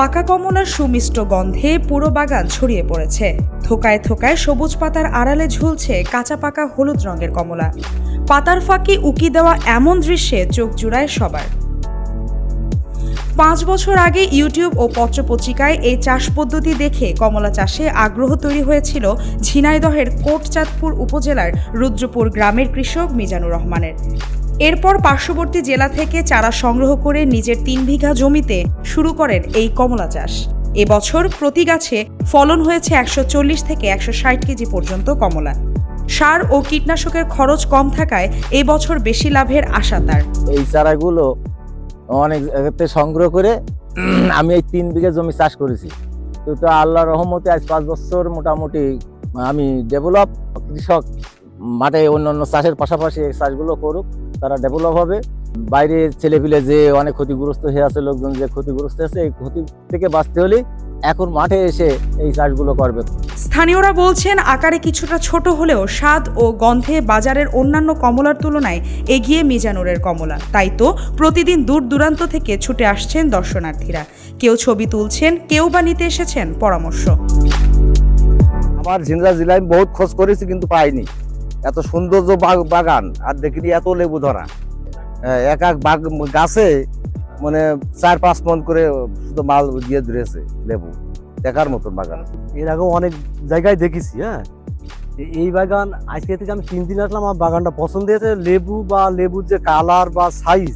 পাকা কমলার সুমিষ্ট গন্ধে পুরো বাগান ছড়িয়ে পড়েছে। থোকায় থোকায় সবুজ পাতার আড়ালে ঝুলছে কাঁচা পাকা হলুদ রঙের কমলা। পাতার ফাঁকি উকি দেওয়া এমন দৃশ্যে চোখ জুড়ায় সবার। পাঁচ বছর আগে ইউটিউব ও পত্রপত্রিকায় এই চাষ পদ্ধতি দেখে কমলা চাষে আগ্রহ তৈরি হয়েছিল ঝিনাইদহের কোটচাঁদপুর উপজেলার রুদ্রপুর গ্রামের কৃষক মিজানুর রহমানের। এরপর পার্শ্ববর্তী জেলা থেকে চারা সংগ্রহ করে নিজের তিন বিঘা জমিতে শুরু করেন এই কমলা চাষ। এবছর প্রতি গাছে ফলন হয়েছে একশো চল্লিশ থেকে একশো ষাট কেজি পর্যন্ত কমলা। সার ও কীটনাশকের খরচ কম থাকায় এবছর বেশি লাভের আশা তার। এই চারাগুলো অনেক সংগ্রহ করে আমি এই তিন বিঘা জমি চাষ করেছি। তো তো আল্লাহ রহমতে আজ পাঁচ বছর মোটামুটি আমি ডেভেলপ কৃষক মাঠে অন্য অন্য চাষের পাশাপাশি এই চাষগুলো করুক। তারা ডেভেলপ হবে। বাইরে ছেলেপিলে যে অনেক ক্ষতিগ্রস্ত হয়ে আছে লোকজন যে ক্ষতিগ্রস্ত আছে এই ক্ষতি থেকে বাঁচতে হলে এখন মাঠে এসে এই চাষগুলো করবে। স্থানীয়রা বলছেন আকারে কিছুটা ছোট হলেও স্বাদ ও গন্ধে বাজারের অন্যান্য কমলার তুলনায় এগিয়ে মিজানুরের কমলা। তাই তো প্রতিদিন দূর দূরান্ত থেকে ছুটে আসছেন দর্শনার্থীরা। কেউ ছবি তুলছেন কেউ বা নিতে এসেছেন পরামর্শ। আমার ঝিনরা জেলায় বহুত খোঁজ করেছি কিন্তু পাইনি। এত সৌন্দর্য বাগান, আর দেখিনি এত লেবু ধরা। এক এক গাছে মানে চার পাঁচ মন করে শুধু মাল দিয়ে ধরেছে লেবু, দেখার মতন বাগান। এর আগেও অনেক জায়গায় দেখেছি হ্যাঁ? এই বাগান আজকে থেকে আমি তিন দিন আসলাম, আমার বাগানটা পছন্দ হয়েছে। লেবু বা লেবুর যে কালার বা সাইজ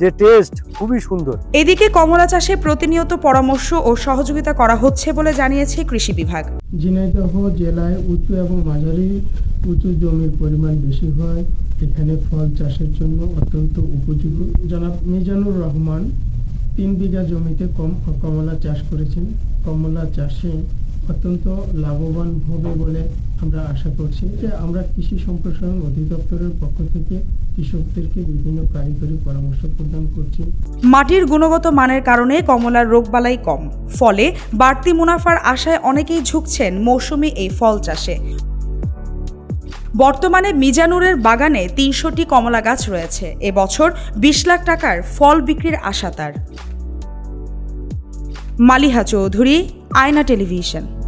যে টেস্ট খুবই সুন্দর। এদিকে কমলা চাষে প্রতিনিয়ত পরামর্শ ও সহযোগিতা করা হচ্ছে বলে জানিয়েছে কৃষি বিভাগ। ঝিনাইদহ জেলায় উঁচু এবং মাঝারি উঁচু জমির পরিমাণ বেশি হয়। এখানে ফল চাষের জন্য অত্যন্ত উপযোগী। জনাব মিজানুর রহমান তিন বিঘা জমিতে কম কমলা চাষ করেছেন। কমলা চাষে অত্যন্ত লাভবান হবে বলে আমরা আশা করছি। যে আমরা কৃষি সম্প্রসারণ অধিদপ্তরের পক্ষ থেকে কৃষকদেরকে বিভিন্ন কারিগরি পরামর্শ প্রদান করছি। মাটির গুণগত মানের কারণে কমলার রোগবালাই কম। ফলে বাড়তি মুনাফার আশায় অনেকেই ঝুঁকছেন মৌসুমি এই ফল চাষে। বর্তমানে মিজানুরের বাগানে তিনশোটি কমলা গাছ রয়েছে। এবছর বিশ লাখ টাকার ফল বিক্রির আশা তার। Maliha Chowdhury Aina Television.